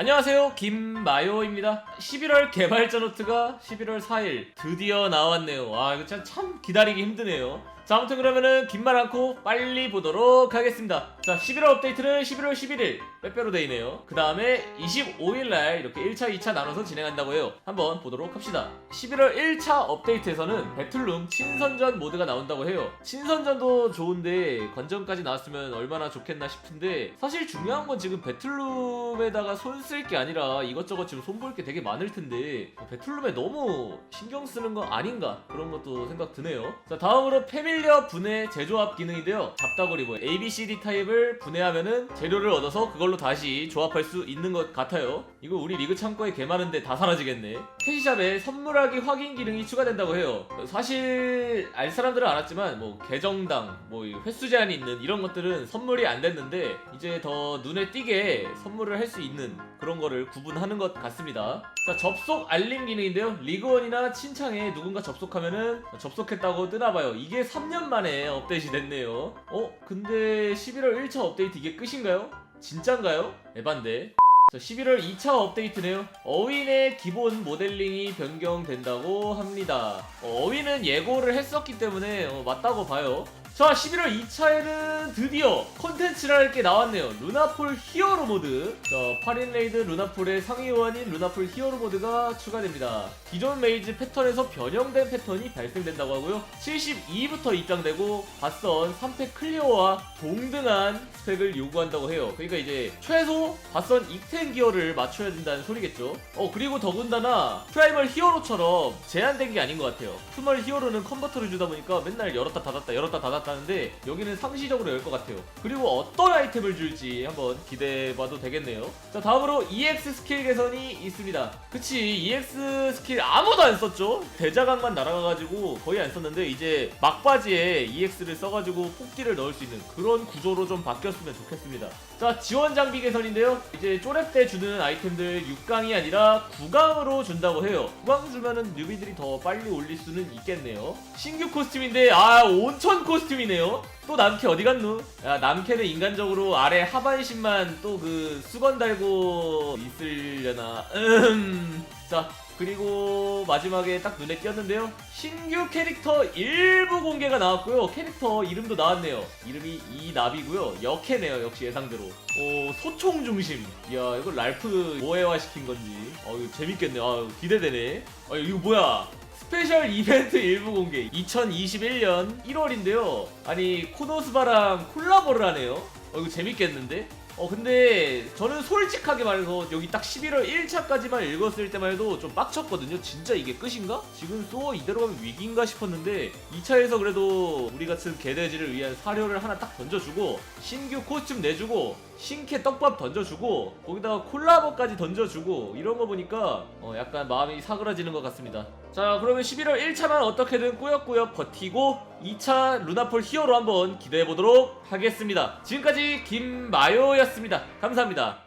안녕하세요. 김마요입니다. 11월 개발자 노트가 11월 4일 드디어 나왔네요. 와 이거 참, 참 기다리기 힘드네요 자 아무튼 그러면은 긴 말 않고 빨리 보도록 하겠습니다. 자 11월 업데이트는 11월 11일 빼빼로 데이네요. 그 다음에 25일날 이렇게 1차 2차 나눠서 진행한다고 해요. 한번 보도록 합시다. 11월 1차 업데이트에서는 배틀룸 친선전 모드가 나온다고 해요. 친선전도 좋은데 관전까지 나왔으면 얼마나 좋겠나 싶은데 사실 중요한 건 지금 배틀룸에다가 손 쓸 게 아니라 이것저것 지금 손볼 게 되게 많을 텐데 배틀룸에 너무 신경 쓰는 거 아닌가? 그런 것도 생각 드네요. 자 다음으로 패밀 리어 분해 재조합 기능인데요 잡다거리 뭐 ABCD 타입을 분해하면은 재료를 얻어서 그걸로 다시 조합할 수 있는 것 같아요. 이거 우리 리그 창고에 개 많은데 다 사라지겠네 캐시샵에 선물하기 확인 기능이 추가된다고 해요 사실 알 사람들은 알았지만 뭐 계정당 뭐 횟수 제한이 있는 이런 것들은 선물이 안 됐는데 이제 더 눈에 띄게 선물을 할 수 있는 그런 거를 구분하는 것 같습니다 자 접속 알림 기능인데요 리그원이나 친창에 누군가 접속하면은 접속했다고 뜨나봐요 이게 3년 만에 업데이트 됐네요 어? 근데 11월 1차 업데이트 이게 끝인가요? 진짠가요? 에반데 자, 11월 2차 업데이트네요. 어윈의 기본 모델링이 변경된다고 합니다. 어, 어윈은 예고를 했었기 때문에 어, 맞다고 봐요. 자, 11월 2차에는 드디어 컨텐츠랄 게 나왔네요. 루나폴 히어로 모드. 자, 8인 레이드 루나폴의 상위호환인 루나폴 히어로 모드가 추가됩니다. 기존 메이즈 패턴에서 변형된 패턴이 발생된다고 하고요. 72부터 입장되고 바선 3팩 클리어와 동등한 스펙을 요구한다고 해요. 그러니까 이제 최소 바선 2텐 기어를 맞춰야 된다는 소리겠죠. 어 그리고 더군다나 프라이멀 히어로처럼 제한된 게 아닌 것 같아요. 프멀 히어로는 컨버터를 주다 보니까 맨날 열었다 닫았다 열었다 닫았다 는데 여기는 상시적으로 열 것 같아요. 그리고 어떤 아이템을 줄지 한번 기대해봐도 되겠네요. 자 다음으로 EX 스킬 개선이 있습니다. 그치 EX 스킬 아무도 안 썼죠. 대자강만 날아가가지고 거의 안 썼는데 이제 막바지에 EX를 써가지고 폭딜을 넣을 수 있는 그런 구조로 좀 바뀌었으면 좋겠습니다. 자 지원 장비 개선인데요. 이제 쪼렙 때 주는 아이템들 6강이 아니라 9강으로 준다고 해요. 9강 주면은 뉴비들이 더 빨리 올릴 수는 있겠네요. 신규 코스튬인데 아 온천 코스튬 이네요. 또 남캐 어디 갔누? 야 남캐는 인간적으로 아래 하반신만 또 그 수건 달고 있으려나? 음. 자 그리고 마지막에 딱 눈에 띄었는데요. 신규 캐릭터 일부 공개가 나왔고요. 캐릭터 이름도 나왔네요. 이름이 이나비고요. 역해네요. 역시 예상대로. 오 소총 중심. 이야 이거 랄프 모해화 시킨 건지. 어 이거 재밌겠네. 아 기대되네. 아 이거 뭐야? 스페셜 이벤트 일부 공개 2021년 1월인데요. 아니 코노스바랑 콜라보를 하네요. 어 이거 재밌겠는데? 어 근데 저는 솔직하게 말해서 여기 딱 11월 1차까지만 읽었을 때만 해도 좀 빡쳤거든요. 진짜 이게 끝인가? 지금 또 이대로 가면 위기인가 싶었는데 2차에서 그래도 우리 같은 개돼지를 위한 사료를 하나 딱 던져주고 신규 코스튬 내주고 신캐 떡밥 던져주고 거기다가 콜라보까지 던져주고 이런 거 보니까 어 약간 마음이 사그라지는 것 같습니다. 자 그러면 11월 1차만 어떻게든 꾸역꾸역 버티고 2차 루나폴 히어로 한번 기대해 보도록 하겠습니다. 지금까지 김마요 였습니다. 감사합니다.